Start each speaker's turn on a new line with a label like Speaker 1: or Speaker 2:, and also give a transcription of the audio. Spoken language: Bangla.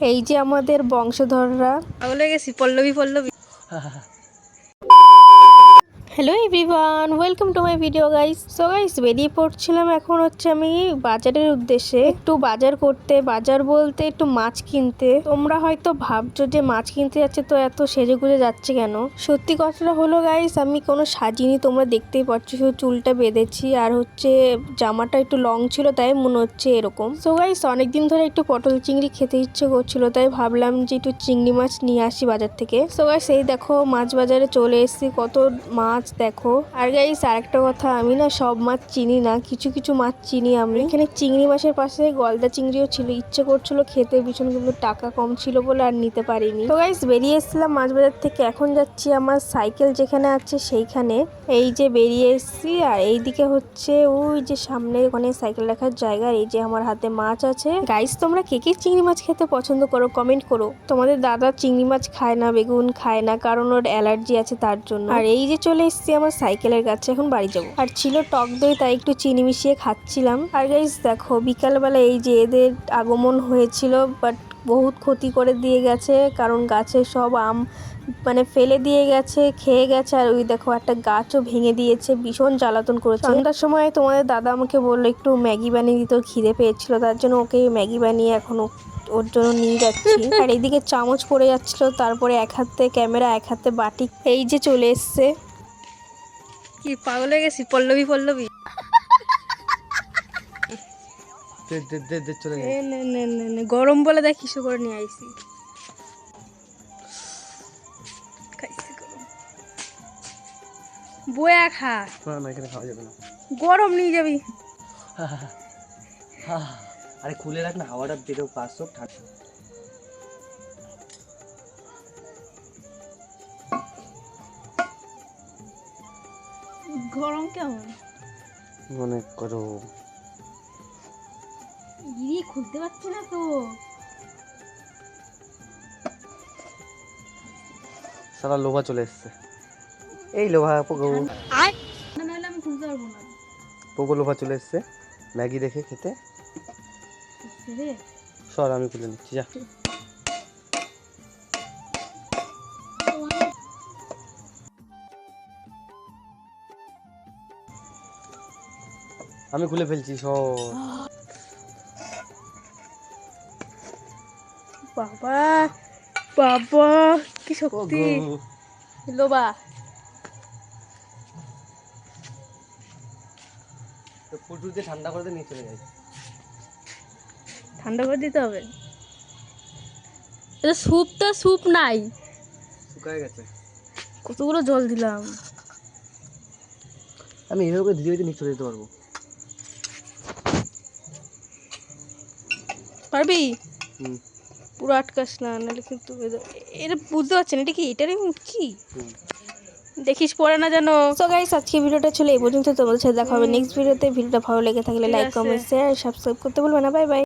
Speaker 1: এই যে আমাদের বংশধররা।
Speaker 2: ভালো গেছি Pallavi Pallavi.
Speaker 1: Hello everyone welcome to my video guys so guys বেরিয়ে পড়ছিলাম এখন হচ্ছে আমি বাজারের উদ্দেশ্যে। একটু বাজার করতে, বাজার বলতে একটু মাছ কিনতে। তোমরা হয়তো ভাবছ যে মাছ কিনতে যাচ্ছে তো এত সেজে গুজে যাচ্ছে কেন? সত্যি কথাটা হলো গাইস আমি কোনো সাজিনি, তোমরা দেখতেই পাচ্ছ, শুধু চুলটা বেঁধেছি আর হচ্ছে জামাটা একটু লং ছিল, তাই মনে হচ্ছে এরকম। সো গাইস অনেকদিন ধরে একটু পটল চিংড়ি খেতে ইচ্ছে করছিল, তাই ভাবলাম যে একটু চিংড়ি মাছ নিয়ে আসি বাজার থেকে। সো গাইস এই দেখো মাছ বাজারে চলে এসেছি, কত মাছ দেখো। আর গাইস আরেকটা কথা, আমি না সব মাছ চিনি না, কিছু কিছু মাছ চিনি আমি এখানে চিংড়ি মাছের পাশে গলদা চিংড়িও ছিল, ইচ্ছে করছিল খেতে, ভীষণ কিন্তু টাকা কম ছিল বলে আর নিতে পারিনি। তো গাইস বেরিয়ে এসেছিলাম মাছ বাজার থেকে, এখন যাচ্ছি আমার সাইকেল যেখানে আছে সেইখানে। এই যে বেরিয়ে এসেছি, আর এইদিকে হচ্ছে ওই যে সামনে ওখানে সাইকেল রাখার জায়গা এই যে আমার হাতে মাছ আছে। গাইস তোমরা কে কে চিংড়ি মাছ খেতে পছন্দ করো কমেন্ট করো। তোমাদের দাদা চিংড়ি মাছ খায় না, বেগুন খায় না, কারণ ওর অ্যালার্জি আছে তার জন্য। আর এই যে চলে এসেছি আমার সাইকেলের কাছে এখন বাড়ি যাব। আর ছিল টক দই, তাই একটু চিনি মিশিয়ে খাচ্ছিলাম। আর গাইস দেখো, বিকালবেলা এই যে এদের আগমন হয়েছিল বাট বহুত ক্ষতি করে দিয়ে গেছে, কারণ গাছে সব আম মানে ফেলে দিয়ে গেছে, খেয়ে গেছে, আর ওই দেখো একটা গাছও ভেঙে দিয়েছে, ভীষণ জ্বালাতন করেছে। সন্ধ্যার সময় তোমাদের দাদা আমাকে বলল, একটু ম্যাগি বানিয়ে দিতে খিদে পেয়েছিল, তার জন্য ওকে ম্যাগি বানিয়ে এখনও ওর জন্য নিয়ে যাচ্ছি। আর এইদিকে চামচ পড়ে যাচ্ছিল, তারপরে এক হাতে, ক্যামেরা এক হাতে, বাটি, এই যে চলে এসছে।
Speaker 2: কি পাগল হয়ে গেছি? পল্লবী পল্লবী। গরম বলে দেখ কিছু করে নিয়ে আইছি। বয়া খা।
Speaker 3: না না এখানে খাওয়া যাবে না।
Speaker 2: গরম নিয়ে যাবি।
Speaker 3: আরে খুলে রাখ না হাওয়াটা বেরো পাঁচ সব ঠান্ডা
Speaker 2: গরম কেমন?
Speaker 3: মনে করো।
Speaker 2: ইরি খুলতে পারছি না তো?
Speaker 3: সারা লোভা চলে এসছে। এই লোভা পোকো
Speaker 2: আয়! না নাহলে আমি খুলতে পারব না।
Speaker 3: পোকো লোভা চলে এসছে। ম্যাগি দেখে খেতে। সর আমি খুলে নিচ্ছি যা। আমি খুলে ফেলছি সর।
Speaker 2: বাবা বাবা কি শক্তি। লোবা
Speaker 3: তো ফুটু দিয়ে ঠান্ডা করে দিয়ে নিয়ে চলে যাই।
Speaker 2: ঠান্ডা করে দিতে হবে? এটা স্যুপ তো স্যুপ নাই।
Speaker 3: শুকায় গেছে।
Speaker 2: কতগুলো জল দিলাম।
Speaker 3: আমি এভাবে করে ধীরে ধীরে নিয়ে চলে যেতে পারব।
Speaker 2: পারবি? পুরো আটকাস না নাহলে কিন্তু এটা বুঝতে পারছেন এটা কি এটারই মুখ কি? দেখিস পরে না জানো।
Speaker 1: সো গাইস আজকে ভিডিওটা ছিল এই পর্যন্ত তোমাদের সাথে দেখা হবে নেক্সট ভিডিওতে ভিডিওটা ভালো লেগে থাকলে লাইক। কমেন্ট শেয়ার সাবস্ক্রাইব করতে বলবে না। Bye bye